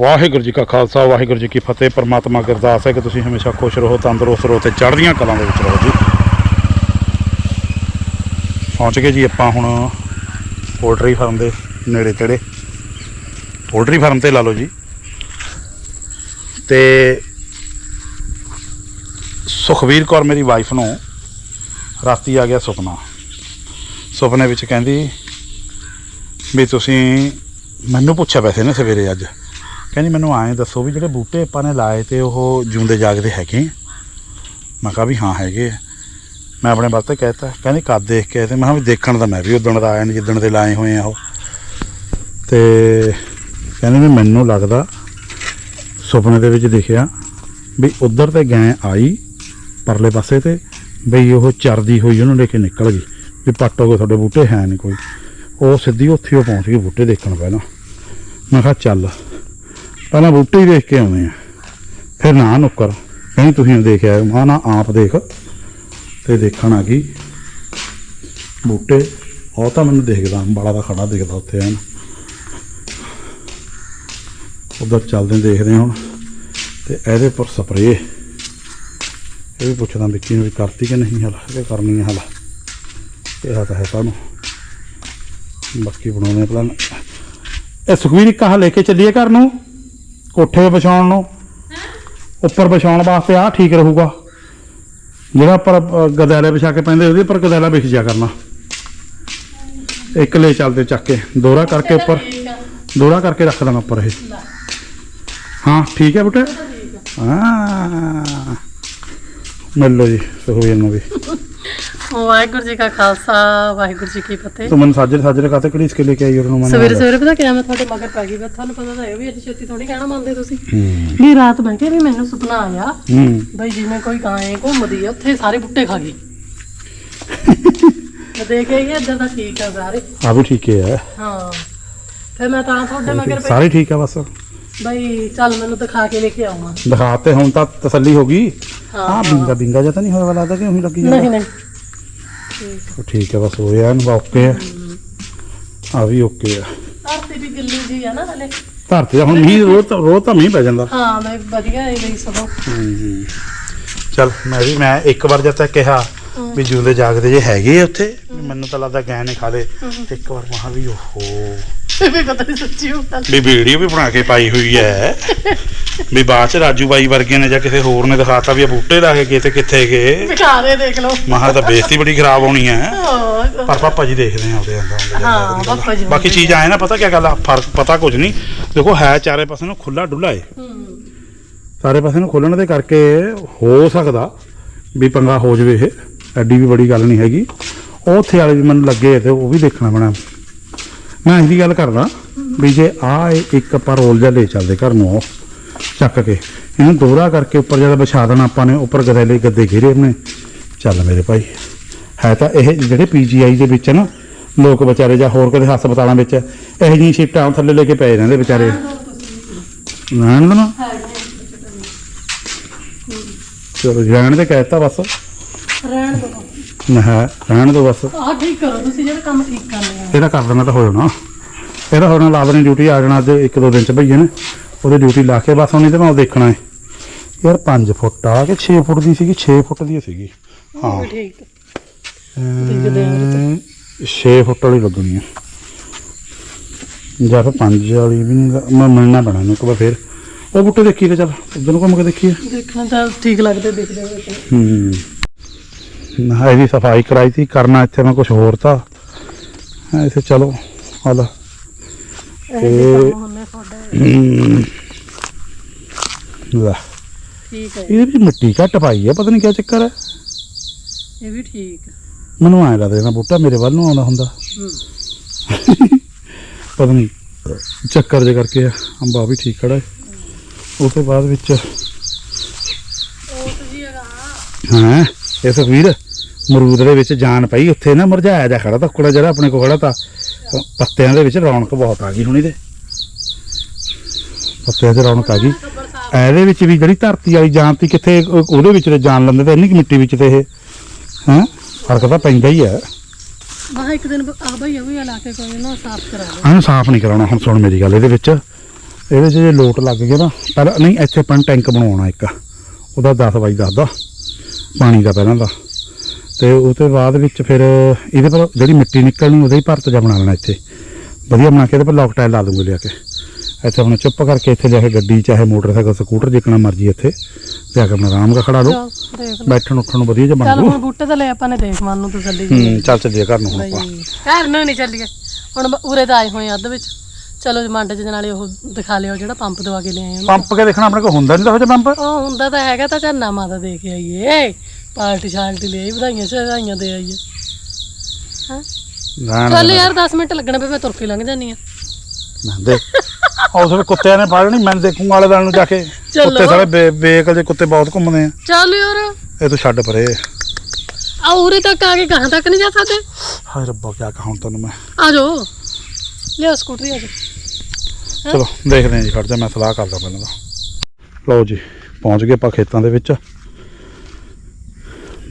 ਵਾਹਿਗੁਰੂ ਜੀ ਕਾ ਖਾਲਸਾ, ਵਾਹਿਗੁਰੂ ਜੀ ਕੀ ਫਤਿਹ। ਪਰਮਾਤਮਾ ਅਗੇ ਅਰਦਾਸ ਹੈ ਕਿ ਤੁਸੀਂ ਹਮੇਸ਼ਾ ਖੁਸ਼ ਰਹੋ, ਤੰਦਰੁਸਤ ਰਹੋ ਤੇ ਚੜ੍ਹਦੀਆਂ ਕਲਾਂ ਦੇ ਵਿੱਚ ਰਹੋ ਜੀ। ਪਹੁੰਚ ਗਏ ਜੀ ਆਪਾਂ ਹੁਣ ਪੋਲਟਰੀ ਫਾਰਮ ਦੇ ਨੇੜੇ ਤੇੜੇ। ਪੋਲਟਰੀ ਫਾਰਮ ਤੇ ਲਾ ਲਓ ਜੀ। ਤੇ ਸੁਖਵੀਰ ਕੌਰ ਮੇਰੀ ਵਾਈਫ ਨੂੰ ਰਾਤੀ ਆ ਗਿਆ ਸੁਪਨਾ। ਸੁਪਨੇ ਵਿੱਚ ਕਹਿੰਦੀ ਵੀ ਤੁਸੀਂ ਮੈਨੂੰ ਪੁੱਛਿਆ ਵੈਸੇ ਨੇ ਸਵੇਰੇ ਅੱਜ। ਕਹਿੰਦੀ ਮੈਨੂੰ ਐਂ ਦੱਸੋ ਵੀ ਜਿਹੜੇ ਬੂਟੇ ਆਪਾਂ ਨੇ ਲਾਏ ਤੇ ਉਹ ਜਿਉਂਦੇ ਜਾਗਦੇ ਹੈਗੇ ਮੈਂ ਕਿਹਾ ਵੀ ਹਾਂ ਹੈਗੇ ਆ। ਮੈਂ ਆਪਣੇ ਵਾਸਤੇ ਕਹਿਤਾ, ਕਹਿੰਦੀ ਕਦ ਦੇਖ ਕੇ ਆਏ ਤੇ ਮੈਂ ਕਿਹਾ ਵੀ ਦੇਖਣ ਦਾ ਮੈਂ ਵੀ ਉਦਣ ਦਾ ਆਇਆ ਨਹੀਂ ਜਿੱਦਣ ਦੇ ਲਾਏ ਹੋਏ ਆ ਉਹ। ਤੇ ਕਹਿੰਦੇ ਵੀ ਮੈਨੂੰ ਲੱਗਦਾ ਸੁਪਨੇ ਦੇ ਵਿੱਚ ਦਿਖਿਆ ਵੀ ਉਧਰ ਤੇ ਗੈਂ ਆਈ ਪਰਲੇ ਪਾਸੇ ਤੇ ਬਈ ਉਹ ਚਰਦੀ ਹੋਈ ਉਹਨੂੰ ਲੈ ਕੇ ਨਿਕਲ ਗਈ ਵੀ ਪੱਟੋਗੇ ਤੁਹਾਡੇ ਬੂਟੇ ਹੈ ਨਹੀਂ ਕੋਈ। ਉਹ ਸਿੱਧੀ ਉੱਥੇ ਉਹ ਪਹੁੰਚ ਗਈ ਬੂਟੇ ਦੇਖਣ ਪਹਿਲਾਂ। ਮੈਂ ਕਿਹਾ ਚੱਲ ਪਹਿਲਾਂ ਬੂਟੇ ਹੀ ਦੇਖ ਕੇ ਆਉਂਦੇ ਆ। ਫਿਰ ਨਾ ਨੁੱਕਰ। ਕਹਿੰਦੀ ਤੁਸੀਂ ਦੇਖਿਆ ਮਾਂ ਨਾ ਆਪ ਦੇਖ। ਤੇ ਦੇਖਣ ਆ ਗਈ। ਬੂਟੇ ਉਹ ਤਾਂ ਮੈਨੂੰ ਦੇਖਦਾ ਅੰਬਾਲਾ ਦਾ ਖੜਾ ਦਿਖਦਾ ਉੱਥੇ ਹਨ ਉਧਰ ਚੱਲਦੇ ਦੇਖਦੇ ਹੁਣ। ਤੇ ਇਹਦੇ ਉੱਪਰ ਸਪਰੇਅ ਇਹ ਵੀ ਪੁੱਛਦਾ ਵਿੱਕੀ ਨੂੰ ਵੀ ਕਰਤੀ ਕਿ ਨਹੀਂ ਹਲ, ਇਹ ਕਰਨੀ ਹੈ ਹਲ। ਇਹ ਤਾਂ ਹੈ ਸਾਨੂੰ ਬਾਕੀ ਬਣਾਉਣੇ ਪਲਾਨ ਇਹ ਸੁਖਵੀਰ ਇੱਕ ਲੈ ਕੇ ਚੱਲੀਏ ਘਰ ਨੂੰ। ਕੋਠੇ ਵਿਛਾਉਣ ਨੂੰ। ਉੱਪਰ ਵਿਛਾਉਣ ਵਾਸਤੇ ਆਹ ਠੀਕ ਰਹੂਗਾ। ਜਿਹੜਾ ਉੱਪਰ ਅ, ਗਦੈਲੇ ਵਿਛਾ ਕੇ ਪੈਂਦੇ ਉਹਦੇ ਉੱਪਰ ਗਦੈਲਾ ਵਿਛ ਜਾ ਕਰਨਾ। ਇੱਕ ਲੈ ਚੱਲਦੇ ਚੱਕ ਕੇ ਦੋਹਰਾ ਕਰਕੇ ਉੱਪਰ। ਦੋਹਰਾ ਕਰਕੇ ਰੱਖ ਦੇਣਾ ਉੱਪਰ ਇਹ। ਹਾਂ ਠੀਕ ਹੈ ਬੇਟੇ? ਹਾਂ। ਮਿਲ ਲਓ ਜੀ ਸੁਖਵੀਰ ਨੂੰ ਵੀ। ਵਾਹਿਗੁਰੂ ਜੀ ਕਾ ਖਾਲਸਾ ਵਾਹਿਗੁਰੂ ਜੀ ਕੀ ਫਤਿਹ। ਤੂੰ ਮੈਨੂੰ ਸਾਜਰੇ ਸਾਜਰੇ ਕਾਤੇ ਘੜੀਸ ਕੇ ਲੈ ਕੇ ਆਈ ਉਹਨੂੰ ਮੈਂ ਸਵੇਰੇ ਸਵੇਰੇ ਪਤਾ ਕਿਹਾ ਮੈਂ ਤੁਹਾਡੇ ਮਗਰ ਪੈ ਗਈ ਮੈਂ ਤੁਹਾਨੂੰ ਪਤਾ ਤਾਂ ਹੈ ਵੀ ਅੱਜ ਛੇਤੀ ਥੋੜੀ ਕਹਿਣਾ ਮੰਨਦੇ ਤੁਸੀਂ। ਹੂੰ। ਵੀ ਰਾਤ ਮੈਂ ਕਿਹਾ ਵੀ ਮੈਨੂੰ ਸੁਪਨਾ ਆਇਆ ਹੂੰ। ਬਈ ਜਿਵੇਂ ਕੋਈ ਗਾਂ ਘੁੰਮਦੀ ਆ ਉੱਥੇ ਸਾਰੇ ਬੁੱਟੇ ਖਾ ਗਈ। ਮੈਂ ਦੇਖ ਆਈ ਇੱਧਰ ਤਾਂ ਠੀਕ ਆ ਸਾਰੇ। ਆ ਵੀ ਠੀਕ ਹੀ ਹੈ ਹਾਂ। ਫਿਰ ਮੈਂ ਤਾਂ ਤੁਹਾਡੇ ਮਗਰ ਪਈ ਸਾਰੇ ਠੀਕ ਆ ਬਸ। ਬਈ ਚੱਲ ਮੈਨੂੰ ਦਿਖਾ ਕੇ ਲੈ ਕੇ ਆਉਣਾ। ਦਿਖਾਤੇ ਹੁਣ ਤਾਂ ਤਸੱਲੀ ਹੋ ਗਈ। ਹਾਂ। ਹਾਂ ਬਿੰਗਾ ਬਿੰਗਾ ਜਾਂ ਤਾਂ ਨਹੀਂ ਹੋਇਆ ਲੱਗਦਾ ਕਿ ਉਹੀ ਲੱਗੀ ਜਾਂਦਾ। ਨਹੀਂ ਨਹੀਂ। ਉਹ ਠੀਕ ਹੈ ਬਸ ਹੋ ਗਿਆ ਇਹਨੂੰ ਓਕੇ ਹੈ ਆ ਵੀ ਓਕੇ ਆ। ਧਰਤੀ ਵੀ ਗਿੱਲੀ ਜੀ ਆ ਨਾ ਹਲੇ। ਧਰਤੀ ਦਾ ਹੁਣ ਮੀਂਹ ਰੋਜ਼ ਤਾਂ ਰੋਜ਼ ਤਾਂ ਮੀਂਹ ਪੈ ਜਾਂਦਾ। ਹਾਂ ਮੈਂ ਵਧੀਆ ਹੈ ਬਈ ਸਗੋਂ। ਚਲ ਮੈਂ ਵੀ ਮੈਂ ਇੱਕ ਵਾਰ ਜਦ ਤੱਕ ਕਿਹਾ ਵੀ ਜੂਲੇ ਜਾਗਦੇ ਜੇ ਹੈਗੇ ਆ ਉੱਥੇ ਵੀ ਮੈਨੂੰ ਤਾਂ ਲੱਗਦਾ ਗਏ ਨੇ ਖਾ ਲੇ ਤੇ ਇੱਕ ਵਾਰ ਮਹਾ ਵੀ ਓਹੋ। ਵੀ ਪਤਾ ਨਹੀਂ ਸੱਚੀ ਹੁੰਦਾ ਵੀ ਵੀਡੀਓ ਵੀ ਬਣਾ ਕੇ ਪਾਈ ਹੋਈ ਹੈ। ਵੀ ਬਾਅਦ ਚ ਰਾਜੂ ਬਾਈ ਵਰਗੇ ਨੇ ਜਾਂ ਕਿਸੇ ਹੋਰ ਨੇ ਦਿਖਾਤਾ ਵੀ ਇਹ ਬੂਟੇ ਲਾ ਕੇ ਗਏ ਤੇ ਕਿੱਥੇ ਗਏ। ਵਿਚਾਰੇ ਦੇਖ ਲਓ। ਮਹਾ ਤਾਂ ਬੇਇੱਜ਼ਤੀ ਬੜੀ ਖਰਾਬ ਹੋਣੀ ਹੈ। ਹਾਂ ਪਰ ਪਾਪਾ ਜੀ ਦੇਖਦੇ ਆ ਉਹਦੇ ਅੰਦਰ। ਹਾਂ, ਪਾਪਾ ਜੀ ਬਾਕੀ ਚੀਜ਼ ਆਏ ਨਾ ਪਤਾ ਕੀ ਗੱਲ ਆ? ਫ਼ਰਕ ਪਤਾ ਕੁਝ ਨਹੀਂ। ਦੇਖੋ ਹੈ ਚਾਰੇ ਪਾਸੇ ਨੂੰ ਖੁੱਲਾ ਡੁੱਲਾ ਏ। ਸਾਰੇ ਪਾਸੇ ਨੂੰ ਖੋਲਣ ਦੇ ਕਰਕੇ ਹੋ ਸਕਦਾ ਵੀ ਪੰਗਾ ਹੋ ਜਵੇ ਇਹ। ਐਡੀ ਵੀ ਬੜੀ ਗੱਲ ਨਹੀਂ ਹੈਗੀ। ਉਹ ਉੱਥੇ ਵਾਲੇ ਵੀ ਮੈਨੂੰ ਲੱਗੇ ਤੇ ਉਹ ਵੀ ਦੇਖਣਾ ਪੈਣਾ। ਮੈਂ ਇਹਦੀ ਗੱਲ ਕਰਦਾ ਵੀ ਜੇ ਆ ਇੱਕ ਆਪਾਂ ਰੋਲ ਜਿਹਾ ਲੈ ਚੱਲਦੇ ਘਰ ਨੂੰ ਉਹ ਚੱਕ ਕੇ। ਇਹਨੂੰ ਦੋਹਰਾ ਕਰਕੇ ਉੱਪਰ ਜਦ ਵਿਛਾ ਦੇਣਾ ਆਪਾਂ ਨੇ ਉੱਪਰ ਗਦੈਲੇ ਗੱਦੇ ਘੇਰੇ ਆਪਣੇ। ਚੱਲ ਮੇਰੇ ਭਾਈ ਹੈ ਤਾਂ ਇਹ ਜਿਹੜੇ ਪੀਜੀਆਈ ਦੇ ਵਿੱਚ ਨਾ ਲੋਕ ਵਿਚਾਰੇ ਜਾਂ ਹੋਰ ਕਦੇ ਹਸਪਤਾਲਾਂ ਵਿੱਚ ਇਹੋ ਜਿਹੀਆਂ ਸ਼ਿਫਟਾਂ ਥੱਲੇ ਲੈ ਕੇ ਪਏ ਰਹਿੰਦੇ ਵਿਚਾਰੇ। ਰਹਿਣ ਦੇਣਾ। ਚਲੋ ਰਹਿਣ ਦੇ ਕਹਿਤਾ ਬਸ। ਰਹਿਣ ਦੋ। ਨਾ ਹੈ ਰਹਿਣ ਦੋ ਬਸ। ਆਹ ਠੀਕ ਕਰੋ ਤੁਸੀਂ ਜਿਹੜਾ ਕੰਮ ਠੀਕ ਕਰਨੇ ਆ ਇਹਦਾ ਕਰ ਦੇਣਾ ਤਾਂ ਹੋ ਜਾਣਾ ਇਹਦਾ ਹੁਣ ਲਾ ਦੇਣੀ ਡਿਊਟੀ ਆ ਜਾਣਾ ਅੱਜ ਇੱਕ ਦੋ ਦਿਨ ਚ ਭਈਏ ਨੇ। ਉਹਦੀ ਡਿਊਟੀ ਲਾ ਕੇ ਬਸ ਉਹਨੇ ਤੇ ਮੈਂ ਉਹ ਦੇਖਣਾ ਹੈ। ਯਾਰ 5 ਫੁੱਟ ਆ ਕਿ 6 ਫੁੱਟ ਦੀ ਸੀਗੀ? 6 ਫੁੱਟ ਦੀ ਸੀਗੀ। ਹਾਂ। ਠੀਕ। ਆ ਉਹਦੇ 6 ਫੁੱਟ ਵਾਲੀ ਲੱਗਣੀ ਹੈ। ਜਾਂ ਫਿਰ 5 ਵਾਲੀ ਵੀ ਨਹੀਂ ਮੈਂ ਮਿਲਣਾ ਪੈਣਾ ਇਹਨੂੰ ਇੱਕ ਵਾਰ ਫੇਰ। ਉਹ ਬੁੱਟੇ ਦੇਖੀ ਤੇ ਚੱਲ। ਉਧਰ ਨੂੰ ਘੁੰਮ ਕੇ ਦੇਖੀਏ। ਦੇਖਣਾ ਤਾਂ ਠੀਕ ਲੱਗਦੇ ਦੇਖਦੇ ਹੋਏ ਹੂੰ। ਨਾ ਇਹਦੀ ਸਫ਼ਾਈ ਕਰਾਈ ਸੀ ਕਰਨਾ ਇੱਥੇ ਮੈਂ ਕੁਝ ਹੋਰ ਤਾਂ। ਹਾਂ, ਇੱਥੇ ਚਲੋ ਹਾਲਾ ਹੂੰ। ਲੈ। ਠੀਕ ਹੈ। ਇਹਦੇ ਵਿੱਚ ਮਿੱਟੀ ਘੱਟ ਪਾਈ ਆ ਪਤਾ ਨਹੀਂ ਕੀ ਚੱਕਰ ਹੈ। ਇਹ ਵੀ ਠੀਕ ਮੈਨੂੰ ਐਂ ਲੱਗਦਾ ਨਾ ਬੂਟਾ ਮੇਰੇ ਵੱਲ ਨੂੰ ਆਉਂਦਾ ਹੁੰਦਾ। ਹੂੰ। ਪਤਾ ਨਹੀਂ ਚੱਕਰ ਜੇ ਕਰਕੇ ਆ ਅੰਬਾ ਵੀ ਠੀਕ ਖੜਾ ਹੈ। ਉਸ ਤੋਂ ਬਾਅਦ ਵਿੱਚ ਉਹ ਤੁਸੀਂ ਹੈਗਾ। ਹਾਂ ਇਹ ਸੁਖਵੀਰ? ਮਰੂਦ ਦੇ ਵਿੱਚ ਜਾਨ ਪਈ ਉੱਥੇ ਨਾ ਮੁਰਝਾਇਆ ਜਾ ਖੜਾ ਤਾਂ ਕੁੜਾ ਜਿਹੜਾ ਆਪਣੇ ਕੋਲ ਖੜਾ ਤਾਂ ਪੱਤਿਆਂ ਦੇ ਵਿੱਚ ਰੌਣਕ ਬਹੁਤ ਆ ਗਈ ਹੁਣੀ ਤੇ। ਪੱਤਿਆਂ 'ਚ ਰੌਣਕ ਆ ਗਈ। ਇਹਦੇ ਵਿੱਚ ਵੀ ਜਿਹੜੀ ਧਰਤੀ ਵਾਲੀ ਜਾਨ ਤੀ ਕਿੱਥੇ ਉਹ- ਉਹਦੇ ਵਿੱਚ ਤੇ ਜਾਨ ਲੰਦੇ ਤੇ ਇੰਨੀ ਕੁ ਮਿੱਟੀ ਵਿੱਚ ਤੇ ਇਹ। ਹਾਂ? ਫ਼ਰਕ ਤਾਂ ਪੈਂਦਾ ਹੀ ਹੈ ਵਾਹ ਇੱਕ ਦਿਨ ਆ ਬਈ ਉਹ ਵੀ ਲਾ ਕੇ ਕੋਈ ਨਾ ਸਾਫ਼ ਕਰਾ ਦੇ। ਇਹਨੂੰ ਸਾਫ਼ ਨਹੀਂ ਕਰਾਉਣਾ ਹੁਣ ਸੁਣ ਮੇਰੀ ਗੱਲ ਇਹਦੇ ਵਿੱਚ। ਇਹਦੇ 'ਚ ਜੇ ਲੋਟ ਲੱਗ ਗਿਆ ਨਾ ਪਹਿਲਾਂ ਨਹੀਂ ਇੱਥੇ ਆਪਾਂ ਟੈਂਕ ਬਣਾਉਣਾ ਇੱਕ। ਉਹਦਾ 10 ਬਾਈ 10 ਦਾ ਪਾਣੀ ਦਾ ਪਹਿਲਾਂ ਦਾ। ਤੇ ਉਹ ਤੋਂ ਬਾਅਦ ਵਿੱਚ ਫਿਰ ਇਹਦੇ ਪਰ ਜਿਹੜੀ ਮਿੱਟੀ ਨਿਕਲਣੀ ਉਹਦਾ ਹੀ ਭਰਤ ਜਾ ਬਣਾ ਲੈਣਾ ਇੱਥੇ। ਵਧੀਆ ਬਣਾ ਕੇ ਇਹਦੇ ਪਰ ਲੌਕ ਟਾਇਲ ਲਾ ਦੂੰਗੇ ਲਿਆ ਕੇ। ਇੱਥੇ ਆਪਣਾ ਚੁੱਪ ਕਰਕੇ ਇੱਥੇ ਲਿਆ ਕੇ ਗੱਡੀ ਚਾਹੇ ਮੋਟਰਸਾਈਕਲ ਸਕੂਟਰ ਜਿੱਕਣਾ ਮਰਜ਼ੀ ਇੱਥੇ। ਲਿਆ ਕੇ ਆਪਣਾ ਆਰਾਮ ਨਾਲ ਖੜਾ ਲਓ ਚੱਲ। ਬੈਠਣ ਉੱਠਣ ਨੂੰ ਵਧੀਆ ਜਿਹਾ ਚੱਲ ਬਣ ਜੂ ਹੁਣ ਬੂਟੇ ਤਾਂ ਲੈ ਆਪਾਂ ਨੇ ਦੇਖ ਮਨ ਨੂੰ ਤਸੱਲੀ ਹੂੰ ਚੱਲ ਚੱਲੀਏ ਘਰ ਨੂੰ ਹੁਣ ਆਪਾਂ। ਘਰ ਨੂੰ ਨਹੀਂ ਚੱਲੀਏ। ਹੁਣ ਉਰੇ ਤਾਂ ਆਏ ਹੋਏ ਆ ਅੱਧ ਵਿੱਚ। ਚਲੋ ਜੀ ਮੰਡ ਚ ਨਾਲੇ ਉਹ ਦਿਖਾ ਲਿਓ ਜਿਹੜਾ ਪੰਪ ਦਵਾ ਕੇ ਲਿਆਏ ਪੰਪ ਕੇ ਦੇਖਣਾ ਆਪਣੇ ਕੋਲ ਹੁੰਦਾ ਨਹੀਂ ਤਾਂ ਹੋ ਜਾ ਪੰਪ? ਉਹ ਹੁੰਦਾ ਤਾਂ ਹੈਗਾ ਤਾਂ ਝੰਨਾ ਮਾਤਾ ਦੇ ਕੇ ਆਈਏ। ਪਾਰਟੀ ਸ਼ਾਲਟੀ ਲਈ ਵਧਾਈਆਂ ਸ਼ਾਈਆਂ ਦੇ ਆਈਏ ਨਾ ਚੱਲ ਯਾਰ 10 ਮਿੰਟ ਲੱਗਣੇ ਪਏ ਮੈਂ ਤੁਰ ਕੇ ਲੰਘ ਜਾਨੀ ਆ। ਦੇ। ਉਸ ਵੇ ਕੁੱਤਿਆਂ ਨੇ ਫੜ ਨਹੀਂ ਮੈਂ ਦੇਖੂੰ ਵਾਲੇ ਦਾਲ ਨੂੰ ਜਾ ਕੇ। ਚਲੋ। ਕੁੱਤੇ ਸਾਰੇ ਬੇ- ਬੇਅਕਲ ਜੇ ਕੁੱਤੇ ਬਹੁਤ ਘੁੰਮਦੇ ਆ। ਚੱਲ ਯਾਰ। ਇਹ ਤੂੰ ਛੱਡ ਪਰੇ। ਆ ਉਰੇ ਤੱਕ ਆ ਕੇ ਕਹਾਂ ਤੱਕ ਨਹੀਂ ਜਾ ਸਕਦੇ? ਹਾਏ ਰੱਬਾ ਕਿਆ ਕਹਾਂ ਤੈਨੂੰ ਮੈਂ। ਆ ਜਾਓ। ਲਿਆ ਸਕੂਟਰੀ ਆ ਜਾ ਚਲੋ ਦੇਖਦੇ ਹਾਂ ਜੀ ਖੜ ਜਾ ਮੈਂ ਸਲਾਹ ਕਰਦਾ ਪਹਿਲਾਂ ਤਾਂ। ਲਓ ਜੀ ਪਹੁੰਚ ਗਏ ਆਪਾਂ ਖੇਤਾਂ ਦੇ ਵਿੱਚ।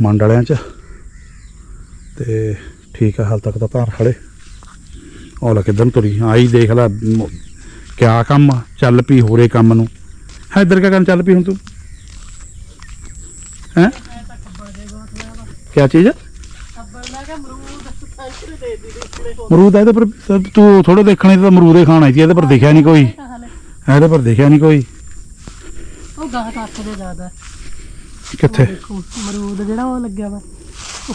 ਮੰਡ ਵਾਲਿਆਂ 'ਚ। ਤੇ ਠੀਕ ਆ, ਹਾਲ ਤੱਕ ਤਾਂ ਧਾਰ ਖੜੇ। ਉਹ ਲੈ ਕਿੱਧਰ ਤੁਰੀ? ਆਈ ਦੇਖ ਲੈ ਕਿਆ ਕੰਮ ਚੱਲ ਪਈ ਹੋਰੇ ਕੰਮ ਨੂੰ। ਹੈ, ਇੱਧਰ ਕਿਆ ਕਰਨ ਚੱਲ ਪਈ ਹੁਣ ਤੂੰ? ਹੈ? ਕਿਆ ਚੀਜ਼ ਮਰੂਦ ਇਹਦੇ ਪਰ ਤੂੰ ਥੋੜੇ ਦੇਖਣੇ ਤਾਂ ਅਮਰੂਦ ਹੀ ਖਾਣਾ ਸੀ ਇਹਦੇ ਪਰ ਦਿਖਿਆ ਨਹੀਂ ਕੋਈ। ਇਹਦੇ ਪਰ ਦਿਖਿਆ ਨਹੀਂ ਕੋਈ। ਉਹ ਗਾਹ ਕੱਟ ਦੇ ਜ਼ਿਆਦਾ। ਕਿੱਥੇ? ਦੇਖੋ, ਜਿਹੜਾ ਉਹ ਲੱਗਿਆ ਵਾ।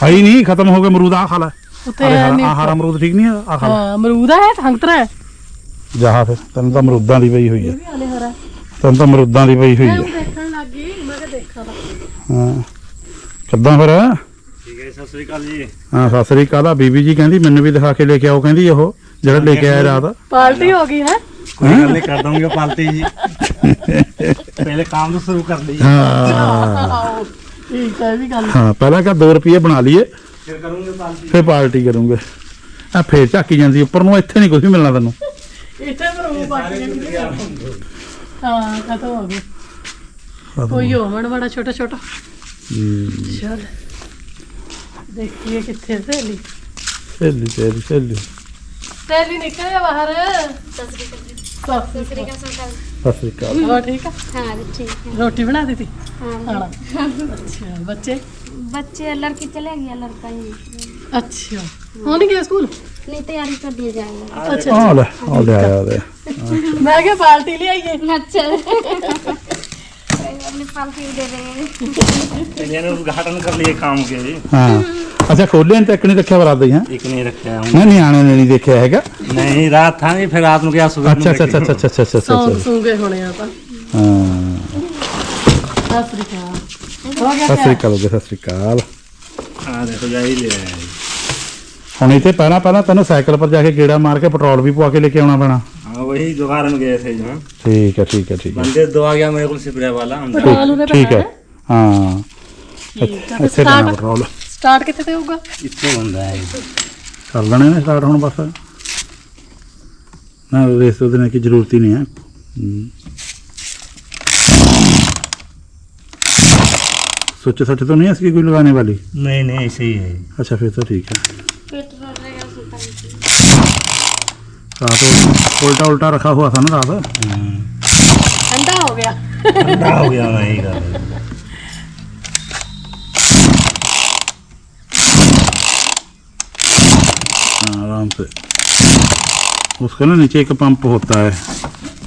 ਆਈ ਨਹੀਂ ਖਤਮ ਹੋ ਗਿਆ ਮਰੂਦ ਆ ਖਾਲਾ ਉੱਤੇ ਅਰੇ ਹਾਰਾ- ਮਰੂਦ ਠੀਕ ਨਹੀਂ ਆ ਖਾਲਾ ਹਾਂ ਅਮਰੂਦ ਆ ਇਹ ਸੰਗਤਰਾ ਹੈ। ਜਾਹਾ ਫਿਰ ਤੈਨੂੰ ਤਾਂ ਮਰੂਦਾਂ ਦੀ ਪਈ ਹੋਈ ਆ। ਇਹ ਤਾਂ ਮਰੂਦਾਂ ਦੀ ਪਈ ਹੋਈ ਮੈਂ ਕਿੱਦਾਂ ਫਿਰ? ਠੀਕ ਹੈ ਜੀ, ਸਤਿ ਸ੍ਰੀ ਅਕਾਲ ਜੀ। ਹਾਂ ਸਤਿ ਸ੍ਰੀ ਅਕਾਲ ਬੀਬੀ ਜੀ ਕਹਿੰਦੀ ਮੈਨੂੰ ਵੀ ਦਿਖਾ ਕੇ ਲੈ ਕੇ ਆਓ ਕਹਿੰਦੀ ਉਹ ਜਿਹੜਾ ਲੈ ਕੇ ਆਇਆ ਰਾਤ। ਪਾਰਟੀ ਹੋ ਗਈ ਹੈ? ਕੋਈ ਗੱਲ ਨਹੀਂ ਕਰ ਦਵਾਂਗੇ ਪਾਲਤੀ ਜੀ। पहले काम तो शुरू कर लीजिए ਹਾਂ ਠੀਕ ਹੈ ਇਹ ਵੀ ਗੱਲ ਹਾਂ ਪਹਿਲਾਂ ਕਾ 2 ਰੁਪਏ ਬਣਾ ਲਈਏ फिर करूंगे पालती ਫਿਰ ਪਾਰਟੀ ਕਰੂੰਗੇ ਆ ਫੇਰ ਝਾਕੀ ਜਾਂਦੀ ਉੱਪਰ ਨੂੰ ਇੱਥੇ ਨਹੀਂ ਕੁਝ ਵੀ ਮਿਲਣਾ ਤੈਨੂੰ ਇੱਥੇ ਮਰੂਦ ਪੱਕ ਗਏ ਹਾਂ ਖਤਮ ਹੋ ਗਈ ਕੋਈ ਹੋ ਮਣ ਬੜਾ ਛੋਟਾ ਛੋਟਾ ਹੂੰ ਚਲ ਦੇਖੀਏ ਕਿੱਥੇ ਸਹੇਲੀ ਸਹੇਲੀ ਤੇਰੀ ਸਹੇਲੀ ਸਹੇਲੀ ਨਿਕਲਿਆ ਬਾਹਰ ਸਸਰੀ ਸਤਿ ਸਸਰੀ ਕਾ ਸੰਕਲ ਸਤਿ ਸ੍ਰੀ ਅਕਾਲ ਹੋਰ ਠੀਕ ਆ हाँ ठीक है ਰੋਟੀ ਬਣਾ ਦਿੱਤੀ हाँ ਖਾਣਾ ਅੱਛਾ ਬੱਚੇ बच्चे लड़की चले गया लड़का ही ਅੱਛਾ ਉਹ ਨਹੀਂ ਗਏ ਸਕੂਲ नहीं तैयारी कर दिए जाएंगे ਅੱਛਾ ਆ ਲੈ ਆ ਲੈ ਆਇਆ ਉਹਦੇ ਮੈਂ ਕਿਹਾ ਪਾਰਟੀ ਲਿਆਈਏ अच्छा अपने पालती दे देंगे चलिए ना उद्घाटन कर लिए काम के जी ਹਾਂ ਅੱਛਾ ਖੋਲਿਆ ਨਹੀਂ ਤੱਕ ਨਹੀਂ ਰੱਖਿਆ ਬਰਾਦਾ ਹੀ ਹਾਂ एक नहीं रखे हैं ਮੈਂ ਨਿਆਣੇ ਨੇ ਨਹੀਂ ਦੇਖਿਆ ਹੈਗਾ नहीं रात था नहीं फिर रात में क्या सुबह ਅੱਛਾ ਅੱਛਾ ਅੱਛਾ ਅੱਛਾ ਅੱਛਾ ਅੱਛਾ ਅੱਛਾ ਸੌਂ ਅੱਛਾ ਸੂਗੇ ਹੋਣੇ ਆ ਤਾਂ ਹਾਂ ਸਤਿ ਸ੍ਰੀ ਅਕਾਲ ਹੋ ਗਿਆ ਸਤਿ ਸ੍ਰੀ ਅਕਾਲ ਜੀ, ਸਤਿ ਸ੍ਰੀ ਅਕਾਲ हाँ देखो जा ही ले आए ਹੁਣ ਇੱਥੇ ਪਹਿਲਾਂ ਪਹਿਲਾਂ ਤੈਨੂੰ ਸਾਈਕਲ ਪਰ ਜਾ ਕੇ ਗੇੜਾ ਮਾਰ ਕੇ ਪੈਟਰੋਲ ਵੀ ਪਵਾ ਕੇ ਲੈ ਕੇ ਆਉਣਾ ਪੈਣਾ हाँ वही जुगाड़ में गए थे जो ਠੀਕ ਹੈ ਠੀਕ ਹੈ ਠੀਕ ਹੈ बंदे दो आ गया मेरे को स्प्रे वाला हम ਪੈਟਰੋਲ ਉਹਦੇ ਠੀਕ ਹੈ ਹਾਂ ਠੀਕ ਹੈ ਇੱਥੇ ਪੈਣਾ ਪੈਟਰੋਲ ਸਟਾਰਟ ਕਿੱਥੇ ਤੇ ਹੋਊਗਾ इतने बंदा है ਕਰ ਲੈਣੇ ਨੇ ਸਟਾਰਟ ਹੁਣ ਬਸ ਨਾ ਰੇਸ ਉਹਦੇ ਨਾਲ ਕੀ ਜ਼ਰੂਰਤ ਹੀ ਨਹੀਂ ਹੈ ਹੂੰ। ਸੁੱਚ ਸੱਚ तो नहीं है इसकी कोई लगाने वाली नहीं नहीं ऐसे ही है अच्छा फिर तो ठीक है रात उल्टा उल्टा रखा हुआ था ना रात ठंडा हम्म। हो गया। ठंडा हो गया नहीं का हाँ, आराम से। उसका ना नीचे एक पंप होता है।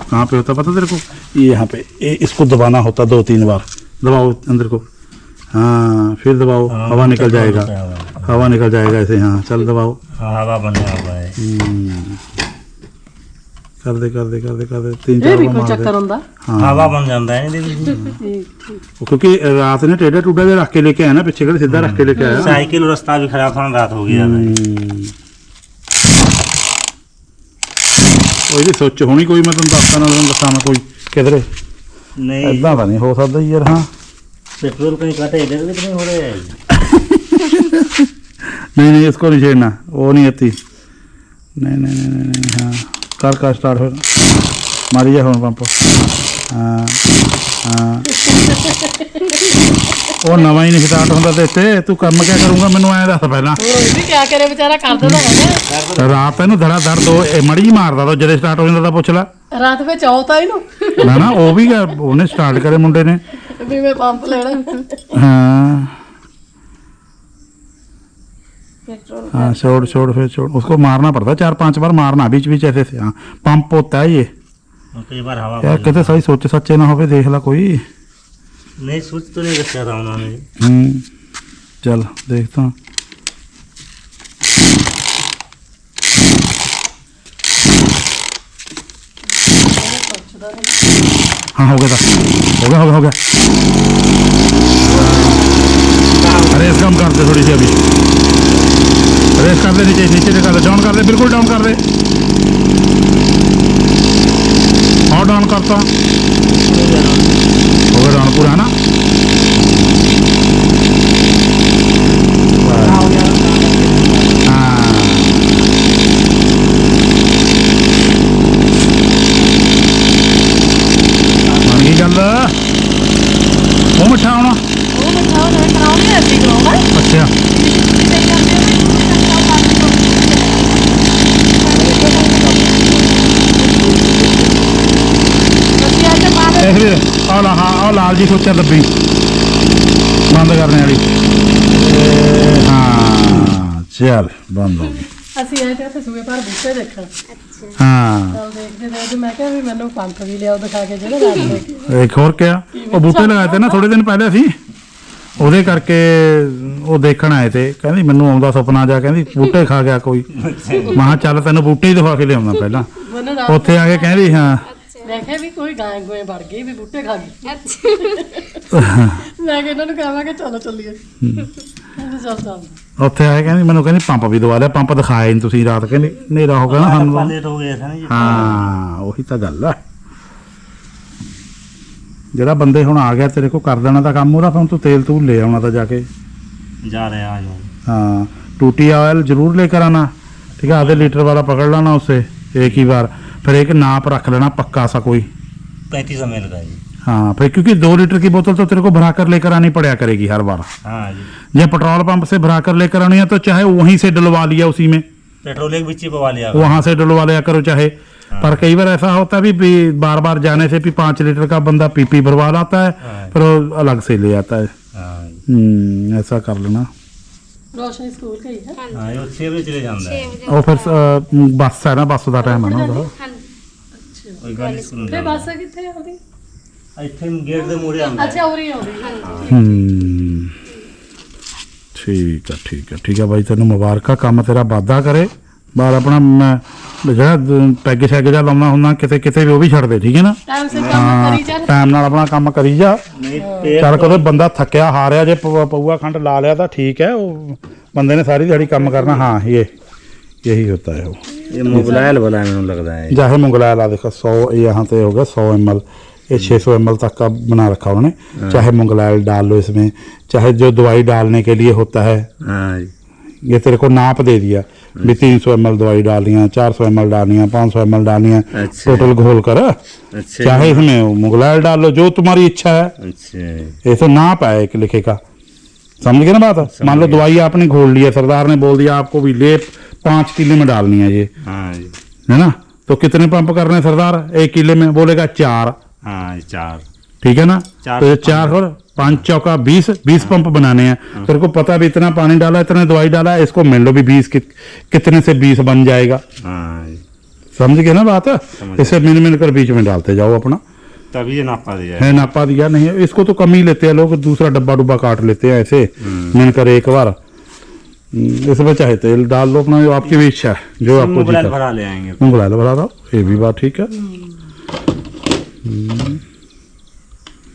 कहाँ पे होता है पता तेरे को? ये यहाँ पे। ए, इसको दबाना होता दो तीन बार। दबाओ अंदर को। हाँ फिर दबाओ। हाँ, हवा निकल जाएगा। हवा निकल जाएगा ऐसे हाँ चल दबाओ। हवा बन जाएगा है हम्म। कर दे कर दे कर दे कर दे तीन ਇਹ चार ਵੀ बार ਕੋਈ मार दे ਚੱਕਰ ਹੁੰਦਾ हाँ हवा बन जाता है नहीं दीदी ਠੀਕ ਠੀਕ वो क्योंकि रात ने टेढ़ा टूटा जो रख के लेके आया ना पीछे कर सीधा रख के लेके आया साइकिल और रास्ता भी खराब था ना, रात हो गया भाई ਹਮ। ਉਹ ਇਹਦੀ ਸੋਚ ਹੋਣੀ ਕੋਈ ਮੈਂ ਤੁਹਾਨੂੰ ਦੱਸਦਾ ਨਾ ਤੁਹਾਨੂੰ ਦੱਸਾਂ ਮੈਂ ਕੋਈ ਕਿਧਰੇ नहीं ਇਦਾਂ ਤਾਂ ਨਹੀਂ ਹੋ ਸਕਦਾ ਜੀ ਯਾਰ ਹਾਂ पेट्रोल कहीं काटे इधर भी तो नहीं हो रहे हैं नहीं नहीं इसको नहीं छेड़ना वो नहीं आती नहीं नहीं नहीं नहीं नहीं, हाँ ਕਰ ਕਰ ਸਟਾਰਟ ਫਿਰ ਮਾਰੀ ਜਾ ਹੁਣ ਪੰਪ ਹਾਂ। ਹਾਂ ਉਹ ਨਵਾਂ ਹੀ ਨਹੀਂ ਸਟਾਰਟ ਹੁੰਦਾ ਤੇ ਇੱਥੇ। ਤੂੰ ਕੰਮ ਕਿਆ ਕਰੂੰਗਾ? ਮੈਨੂੰ ਐਂ ਦੱਸ ਪਹਿਲਾਂ। ਹੋਰ ਵੀ ਕਿਆ ਕਰੇ ਵਿਚਾਰਾ ਕਰ ਦਿੰਦਾ ਹੈਗਾ ਰਾਤ ਇਹਨੂੰ ਧੜਾ ਧੜ ਦੋ ਇਹ ਮੜੀ ਮਾਰਦਾ ਤਾਂ ਜਦੋਂ ਸਟਾਰਟ ਹੋ ਜਾਂਦਾ ਤਾਂ ਪੁੱਛ ਲੈ। ਰਾਤ ਵਿੱਚ ਆਉਤਾ ਇਹਨੂੰ। ਨਾ ਨਾ ਉਹ ਵੀ ਉਹਨੇ ਸਟਾਰਟ ਕਰੇ ਮੁੰਡੇ ਨੇ। ਵੀ ਮੈਂ ਪੰਪ ਲੈਣਾ। ਹਾਂ। हाँ छोड़ छोड़ फिर छोड़। उसको मारना पड़ता है चार पाँच बार मारना बीच बीच ऐसे से हाँ। पंप होता है ये। कई बार हवा यार कहते सही सोचे सच्चे ना हो देख ला कोई। नहीं सोच तो नहीं रखा था उन्होंने। हम्म। चल देखता हूँ। हाँ हो गया था। हो गया हो गया हो गया। अरे इसका हम कर दे थोड़ी सी अभी। रेस कर दे नीचे नीचे कर दे डाउन कर दे बिल्कुल डाउन कर दे और डाउन करता हो गया डाउन पूरा है ना ਦੇਖ ਵੀਰ ਆ ਲਾ ਹਾਂ ਆ ਲਾਲ ਜੀ ਖੋਚਰ ਲੱਭੀ ਬੰਦ ਕਰਨ ਵਾਲੀ। ਹਾਂ ਚਲ ਬੰਦ ਹੋ ਗਈ। ਅਸੀਂ ਆਏ ਤੇ ਉੱਥੇ ਸੂਏ ਪਰ ਬੂਟੇ ਦੇਖਣ। ਹਾਂ। ਤਾਂ ਦੇਖਦੇ ਦੇਖਦੇ ਮੈਂ ਕਿਹਾ ਵੀ ਮੈਨੂੰ ਪੰਪ ਵੀ ਲਿਆਓ ਦਿਖਾ ਕੇ ਜਿਹੜਾ ਰਾਤ ਦੇ। ਇੱਕ ਹੋਰ ਕਿਹਾ ਉਹ ਬੂਟੇ ਲਗਾਏ ਤੇ ਨਾ ਥੋੜੇ ਦਿਨ ਪਹਿਲੇ ਅਸੀਂ ਉਹਦੇ ਕਰਕੇ ਉਹ ਦੇਖਣ ਆਏ ਤੇ ਕਹਿੰਦੀ ਮੈਨੂੰ ਆਉਂਦਾ ਸੁਪਨਾ ਜਾ ਕਹਿੰਦੀ ਬੂਟੇ ਖਾ ਗਿਆ ਕੋਈ। ਮਾਂ ਚੱਲ ਤੈਨੂੰ ਬੂਟੇ ਹੀ ਦਿਖਾ ਕੇ ਲਿਆਉਣਾ ਪਹਿਲਾਂ। ਉੱਥੇ ਆ ਕੇ ਕਹਿੰਦੀ ਹਾਂ। ਮੈਂ ਕਿਹਾ ਵੀ ਕੋਈ ਗਾਂ ਗੋਏ ਵੜ ਗਈ ਵੀ ਬੂਟੇ ਖਾ ਗਈ अच्छा ਮੈਂ ਕਿਹਾ ਇਹਨਾਂ ਨੂੰ ਕਹਾਂਗੇ ਚਲੋ ਚੱਲੀਏ ਕਹਿੰਦੇ ਚੱਲ ਚੱਲ ਉੱਥੇ ਆਏ ਕਹਿੰਦੀ ਮੈਨੂੰ ਕਹਿੰਦੀ ਪੰਪ ਵੀ ਦਵਾ ਲਿਆ ਪੰਪ ਦਿਖਾਇਆ ਨਹੀਂ ਤੁਸੀਂ ਰਾਤ ਕਹਿੰਦੀ ਹਨੇਰਾ ਹੋ ਗਿਆ ਨਾ ਸਾਨੂੰ लेट हो गया था ना ये ਹਾਂ ਉਹੀ ਤਾਂ ਗੱਲ ਆ ਜਿਹੜਾ ਬੰਦੇ ਹੁਣ ਆ ਗਿਆ ਤੇਰੇ ਕੋ ਕਰ ਦੇਣਾ ਤਾਂ ਕੰਮ ਉਹਦਾ ਫਿਰ ਤੂੰ ਤੇਲ ਤੂਲ ਲੈ ਆਉਣਾ ਤਾਂ ਜਾ ਕੇ जा रहे हैं आज हम हाँ टूटी ऑयल जरूर लेकर आना ठीक है आधे लीटर वाला पकड़ लेना उससे एक ही बार फिर एक नाप रख लेना पक्का सा कोई। पैंतीस एम एल का जी। हाँ फिर क्योंकि दो लीटर की बोतल तो तेरे को भरा कर लेकर आनी पड़ा करेगी हर बार। हाँ जी। जब पेट्रोल पंप से भरा कर लेकर आनी है तो चाहे वहीं से डलवा लिया उसी में। पेट्रोल एक बिच्ची पवा लिया वहाँ से डलवा लिया करो चाहे। हाँ। पर कई बार ऐसा होता है भी बार बार जाने से भी पाँच लीटर का बंदा पीपी भरवा लाता है हाँ फिर वो अलग से ले आता है। हाँ हम्म, ऐसा कर लेना। रोशन स्कूल गई है? हाँ, है। और फिर बस है ना बस का टाइम है ना ਕੋਈ ਗੱਲ ਨਹੀਂ ਸਕੂਲ ਤੇ ਬੱਸ ਕਿੱਥੇ ਆਉਂਦੀ ਇੱਥੇ ਗੇਟ ਦੇ ਮੂਹਰੇ ਆਉਂਦਾ। ਅੱਛਾ ਉਰੇ ਆਉਂਦੀ ਹਾਂਜੀ। ਹੂੰ। ਠੀਕ ਆ ਠੀਕ ਆ। ਠੀਕ ਆ ਬਾਈ ਤੈਨੂੰ ਮੁਬਾਰਕਾਂ। ਕੰਮ ਤੇਰਾ ਵਾਧਾ ਕਰੇ। ਬਾਹਰ ਆਪਣਾ ਜਿਹੜਾ ਪੈਗ ਸ਼ੈਗ ਦਾ ਲਾਉਣਾ ਹੁੰਦਾ ਕਿਤੇ ਕਿਤੇ ਵੀ ਉਹ ਵੀ ਛੱਡ ਦੇ ਠੀਕ ਹੈ ਨਾ? ਟਾਈਮ ਸੇ ਕੰਮ ਕਰੀ ਚੱਲ ਨਾਲ ਆਪਣਾ ਕੰਮ ਕਰੀ ਜਾ। ਨਹੀਂ ਤੇ ਬੰਦਾ ਥੱਕਿਆ ਹਾਰਿਆ ਜੇ ਪਊਆ ਖੰਡ ਲਾ ਲਿਆ ਤਾਂ ਠੀਕ ਹੈ ਉਹ ਬੰਦੇ ਨੇ ਸਾਰੀ ਦਿਹਾੜੀ ਕੰਮ ਕਰਨਾ। ਹਾਂ ਇਹ ਇਹੀ ਹੁੰਦਾ ਹੈ ਉਹ। ये मुगलायल वाला मैंने लग रहा है। जाहे मुगलायल आ देखो सौ यहाँ तो से होगा सौ एम एल ये छः सौ एम तक का बना रखा उन्होंने। हाँ। चाहे मुगलायल डाल लो इसमें चाहे जो दवाई डालने के लिए होता है। हाँ ये तेरे को नाप दे दिया। भी अच्छा। तीन सौ एम दवाई डालनी है चार सौ एम डालनी है पाँच सौ एम डालनी है। अच्छा। टोटल घोल कर। अच्छा। चाहे इसमें मुगलायल डाल लो जो तुम्हारी इच्छा है। ये तो नाप है एक लिखे का। समझ गए ना बात? मान लो दवाई आपने घोल लिया सरदार ने बोल दिया आपको भी लेप पाँच किले में डालनी है ये। हाँ जी। है ना? तो कितने पंप करने सरदार? एक किले में बोलेगा चार। हाँ चार। ठीक है ना? चार तो ये चार और पाँच चौका बीस बीस हाँ, पंप बनाने हैं। हाँ। तेरे को पता भी इतना पानी डाला इतने दवाई डाला इसको मिल लो भी बीस कि, कितने से बीस बन जाएगा। हाँ समझ गए ना बात? इसे मिल मिल कर बीच में डालते जाओ अपना। तभी ये नापा दिया है। नापा दिया नहीं इसको तो कम ही लेते हैं लोग दूसरा डब्बा डुब्बा काट लेते हैं ऐसे। हम्म। मिलकर एक बार। इसमें चाहे तेल डाल लो अपना जो आपकी भी इच्छा है जो आपको जी मोबाइल करे। भरा ले आएंगे बुला लो बुला दो ये भी बात ठीक है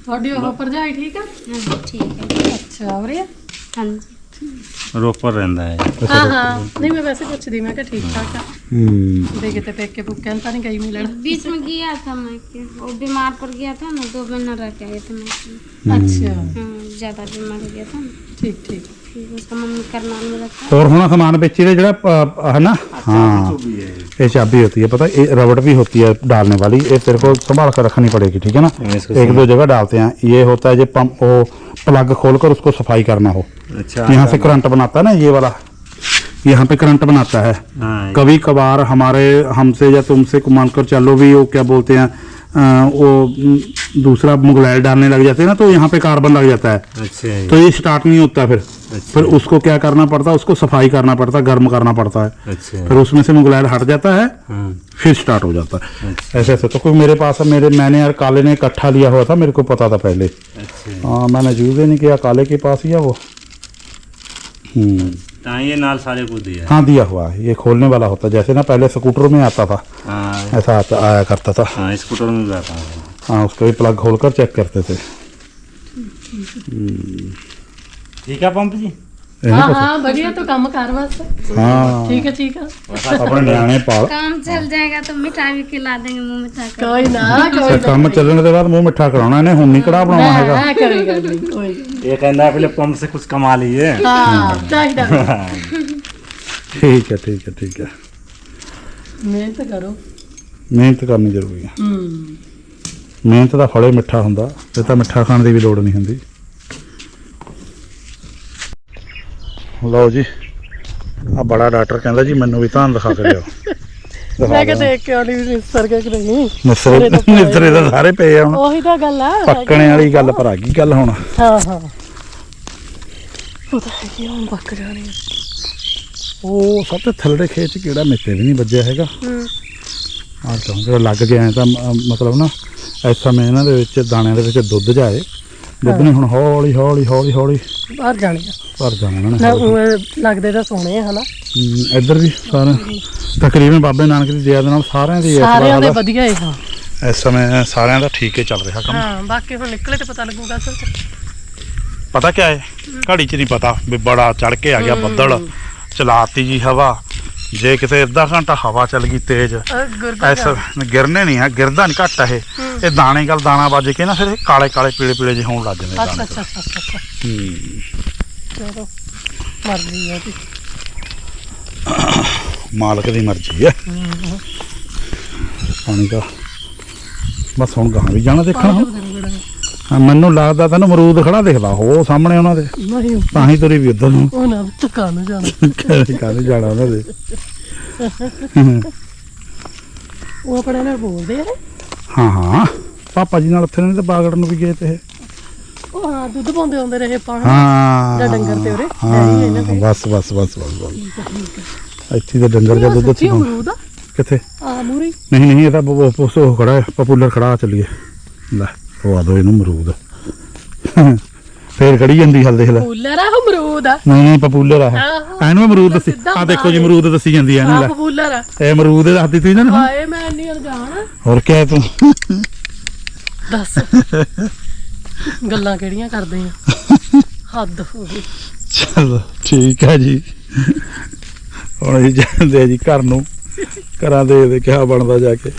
ਤੁਹਾਡੀ ਉਹ ਭਰਜਾਈ ਠੀਕ ਆ हाँ जी ठीक है ਅੱਛਾ ਉਰੀ ਆ हाँ जी रोपर रहता है ਹਾਂ ਹਾਂ ਨਹੀਂ ਮੈਂ ਵੈਸੇ ਪੁੱਛਦੀ ਮੈਂ ਕਿ ਠੀਕ ਠਾਕ ਆ हम्म ਦੇ ਕਿਤੇ ਪੇਕੇ ਪੁੱਕੇ ਨੂੰ ਤਾਂ ਨਹੀਂ ਗਈ ਮਿਲਣ बीच में गया था मैं के वो बीमार पड़ गया था ना दो महीना रह के आए थे मैं के। ਅੱਛਾ हाँ ज़्यादा बीमार हो गया था ना ਠੀਕ ਠੀਕ है और होना सामान बेची रे जरा है ना हाँ ये चाबी होती है पता है रबड़ भी होती है डालने वाली ये तेरे को संभाल कर रखनी पड़ेगी ठीक है ना एक दो जगह डालते हैं ये होता है जो पंप वो प्लग खोल कर उसको सफ़ाई करना हो अच्छा यहाँ से करंट बनाता है ना ये वाला यहाँ पे करंट बनाता है हाँ कभी कभार हमारे हमसे या तुमसे मानकर चलो भी वो क्या बोलते हैं अ, वो दूसरा मुगलैल डालने लग जाते हैं ना तो यहाँ पे कार्बन लग जाता है अच्छा तो ये स्टार्ट नहीं होता फिर अच्छा। फिर उसको क्या करना पड़ता है उसको सफ़ाई करना पड़ता है गर्म करना पड़ता है। अच्छा। फिर उसमें से मुगलैल हट जाता है हाँ। फिर स्टार्ट हो जाता है। अच्छा। ऐसे ऐसे। तो कोई मेरे पास मेरे मैंने यार काले ने इकट्ठा लिया हुआ था मेरे को पता था पहले। अच्छा। हाँ मैंने यूज़ ही नहीं किया काले के पास ही है वो। हम्म। हाँ ये नाल सारे को दिया हाँ। दिया हुआ है ये खोलने वाला होता है। जैसे ना पहले स्कूटर में आता था। हाँ। ऐसा आता आया करता था। हाँ स्कूटर में भी आता हाँ उसका भी प्लग खोल कर चेक करते थे। ठीक है पंप जी ਇਹ ਹਾਂ ਨਹੀਂ ਹਾਂ ਵਧੀਆ ਤੂੰ ਕੰਮ ਕਰ ਬਸ ਪਤਾ ਹਾਂ ਠੀਕ ਹੈ ਠੀਕ ਹੈ ਆਪਣੇ ਨਿਆਣੇ ਪਾਲ काम चल जाएगा तो मिठाई भी खिला देंगे मुंह मिठा कर ਕੋਈ ਨਾ ਕੋਈ ਤੇ ਕੰਮ ਚੱਲਣ ਦੇ ਬਾਅਦ ਮੂੰਹ ਮਿੱਠਾ ਕਰਾਉਣਾ ਇਹਨੇ ਹੁਣ ਨਹੀਂ ਕੜਾ ਬਣਾਉਣਾ ਹੈਗਾ ਨਾ ਕਰੇਗਾ ਕੋਈ ਕੋਈ ਨੀ। ये कहना है पहले पंप से कुछ कमा लीजिए ਹਾਂ ਚਾਹੀਦਾ ਠੀਕ ਹੈ ਠੀਕ ਹੈ ਠੀਕ ਹੈ ਮਿਹਨਤ ਕਰੋ ਮਿਹਨਤ ਕਰਨੀ ਜ਼ਰੂਰੀ ਹੈ ਹੂੰ ਮਿਹਨਤ ਦਾ ਫਲ ਹੀ ਮਿੱਠਾ ਹੁੰਦਾ ਤੇ ਤਾਂ ਮਿੱਠਾ ਖਾਣ ਦੀ ਵੀ ਲੋੜ ਨਹੀਂ ਹੁੰਦੀ ਲਓ ਜੀ ਆ ਬੜਾ ਡਾਕਟਰ ਕਹਿੰਦਾ ਜੀ ਮੈਨੂੰ ਵੀ ਧਾਨ ਦਿਖਾ ਕੇ ਲਿਓ ਮੈਂ ਕਿ ਦੇਖ ਕੇ ਆਉਣੀ ਵੀ ਸਰਗੇ ਕਿ ਨਹੀਂ? ਨਿਸਰੇ ਨਿਸਰੇ ਤਾਂ ਸਾਰੇ ਪਏ ਆ ਹੁਣ। ਉਹੀ ਤਾਂ ਗੱਲ ਆ ਪੱਕਣੇ ਵਾਲੀ ਗੱਲ ਪਰ ਆ ਗਈ ਗੱਲ ਹੁਣ। ਹਾਂ ਹਾਂ। ਪਤਾ ਹੈ ਕਿ ਹੁਣ ਪੱਕ ਜਾਣੀ ਆ। ਉਹ ਸਭ ਤੋਂ ਥੱਲੜੇ ਖੇਤ ਚ ਕਿਹੜਾ ਮਿੱਤੇ ਵੀ ਨਹੀਂ ਵੱਜਿਆ ਹੈਗਾ। ਹੂੰ। ਆਹ ਤਾਂ ਜਿਹੜਾ ਲੱਗ ਗਿਆ ਤਾਂ ਮਤਲਬ ਨਾ ਇਸ ਸਮੇਂ ਇਹਨਾਂ ਦੇ ਵਿੱਚ ਦਾਣਿਆਂ ਦੇ ਵਿੱਚ ਦੁੱਧ ਜਾਏ। ਦੁੱਧ ਨੇ ਹੁਣ ਹੌਲੀ ਹੌਲੀ ਹੌਲੀ ਹੌਲੀ ਬਾਹਰ ਜਾਣੀ ਆ। ਭਰ ਜਾਣਾ ਨਾ ਨੇ ਉਹ ਲੱਗਦੇ ਤਾਂ ਸੋਹਣੇ ਆ ਹਨਾ? ਹਮ, ਇੱਧਰ ਵੀ ਸਾਰੇ ਤਕਰੀਬਨ ਬਾਬੇ ਨਾਨਕ ਦੀ ਦਇਆ ਦੇ ਨਾਲ ਸਾਰਿਆਂ ਦੀ ਇਸ ਸਾਰਿਆਂ ਦੇ ਵਧੀਆ ਹੀ ਹਾਂ। ਇਸ ਸਮੇਂ ਸਾਰਿਆਂ ਦਾ ਠੀਕ ਹੀ ਚੱਲ ਰਿਹਾ ਕੰਮ। ਹਾਂ ਬਾਕੀ ਹੁਣ ਨਿਕਲੇ ਤੇ ਪਤਾ ਲੱਗੂਗਾ ਅਸਲ ਚ। ਪਤਾ ਕੀ ਹੈ? ਘੜੀ 'ਚ ਨਹੀਂ ਪਤਾ ਵੀ ਬੜਾ ਚੜ ਕੇ ਆ ਗਿਆ ਬੱਦਲ। ਚਲਾਤੀ ਜੀ ਹਵਾ। ਜੇ ਕਿਤੇ ਅੱਧਾ ਘੰਟਾ ਹਵਾ ਚੱਲ ਗਈ ਤੇਜ਼ ਐਸਾ ਗਿਰਨੇ ਨਹੀਂ ਹੈ ਗਿਰਦਾ ਨਹੀਂ ਘੱਟ ਇਹ। ਇਹ ਦਾਣੇ ਗੱਲ ਦਾਣਾ ਵੱਜ ਕੇ ਨਾ ਫਿਰ ਇਹ ਕਾਲੇ ਕਾਲੇ ਪੀਲੇ ਪੀਲੇ ਜਿਹੇ ਹੋਣ ਲੱਗ ਜਾਂਦੇ ਅੱਛਾ ਦਾਣੇ ਅੱਛਾ ਅੱਛਾ ਅੱਛਾ, ਚਲੋ ਮਰਜ਼ੀ ਹੈ ਜੀ। ਮਾਲਕ ਦੀ ਮਰਜ਼ੀ ਹੈ। ਪਾਣੀ ਦਾ ਬਸ ਹੁਣ ਗਾਂ ਵੀ ਜਾਣਾ ਦੇਖਣਾ। ਮੈਨੂੰ ਲੱਗਦਾ ਤੈਨੂੰ ਅਮਰੂਦ ਖੜਾ ਦਿਖਦਾ ਹੋ ਸਾਹਮਣੇ ਉਹਨਾਂ ਦੇ। ਨਹੀਂ। ਤਾਂ ਹੀ ਤੁਰੀ ਵੀ ਉਧਰ ਨੂੰ। ਉਹ ਨਾ ਧੱਕਾ ਨੂੰ ਜਾਣਾ। ਕਾਹਦੇ ਜਾਣਾ ਉਹਨਾਂ ਦੇ। ਉਹ ਆਪਣੇ ਨਾਲ ਬੋਲਦੇ ਆ ਹਾਂ ਹਾਂ। ਪਾਪਾ ਜੀ ਨਾਲ ਉੱਥੇ ਨੇ ਤੇ ਬਾਗੜ ਨੂੰ ਵੀ ਗਏ ਤੇ। ਉਹ ਹਾਂ ਦੁੱਧ ਪਾਉਂਦੇ ਹੁੰਦੇ ਰਹੇ ਪਾਣੀ ਹਾਂ। ਜਾਂ ਡੰਗਰ ਤੇ ਉਰੇ? ਹੈ ਦੇ। ਬਸ ਬਸ ਬਸ ਬਸ ਬਸ। ਇੱਥੇ ਤਾਂ ਡੰਗਰ ਜਾਂ ਦੁੱਧ ਸੀ ਕਿੱਥੇ? ਆ ਮੂਰੀ। ਨਹੀਂ ਨਹੀਂ ਇਹ ਤਾਂ ਉਹ ਪੋਸੋ ਖੜਾ ਹੈ ਪਪੂਲਰ ਖੜਾ ਚੱਲੀਏ। ਲੈ। ਉਹ ਆ ਦੋ ਇਹਨੂੰ ਅਮਰੂਦ। ਫੇਰ ਖੜੀ ਜਾਂਦੀ ਹਲ ਦੇਖ ਲੈ। ਪੂਲਰ ਆ ਉਹ ਅਮਰੂਦ ਆ। ਨਹੀਂ ਨਹੀਂ ਪਪੂਲਰ ਆ। ਆਹੋ। ਇਹਨੂੰ ਅਮਰੂਦ ਦੱਸੀ। ਸਿੱਧਾ ਆ ਦੇਖੋ ਜੀ ਅਮਰੂਦ ਦੱਸੀ ਜਾਂਦੀ ਹੈ ਇਹਨੂੰ ਆ ਲੈ। ਪੂਲਰ ਆ। ਇਹ ਅਮਰੂਦ ਇਹ ਦੱਸਦੀ ਤੁਸੀਂ ਨਾ ਹਾਏ ਮੈਂ ਇੰਨੀ ਅਣਜਾਣ ਹੋਰ ਕਿਆ ਤੂੰ? ਦੱਸ। ਗੱਲਾਂ ਕਿਹੜੀਆਂ ਕਰਦੇ ਆ? ਹੱਦ ਹੋ ਗਈ। ਚਲੋ ਠੀਕ ਹੈ ਜੀ। ਹੁਣ ਅਸੀਂ ਜਾਂਦੇ ਆ ਜੀ ਘਰ ਨੂੰ। ਘਰਾਂ ਦੇ ਦੇ ਕਿਆ ਬਣਦਾ ਜਾ ਕੇ।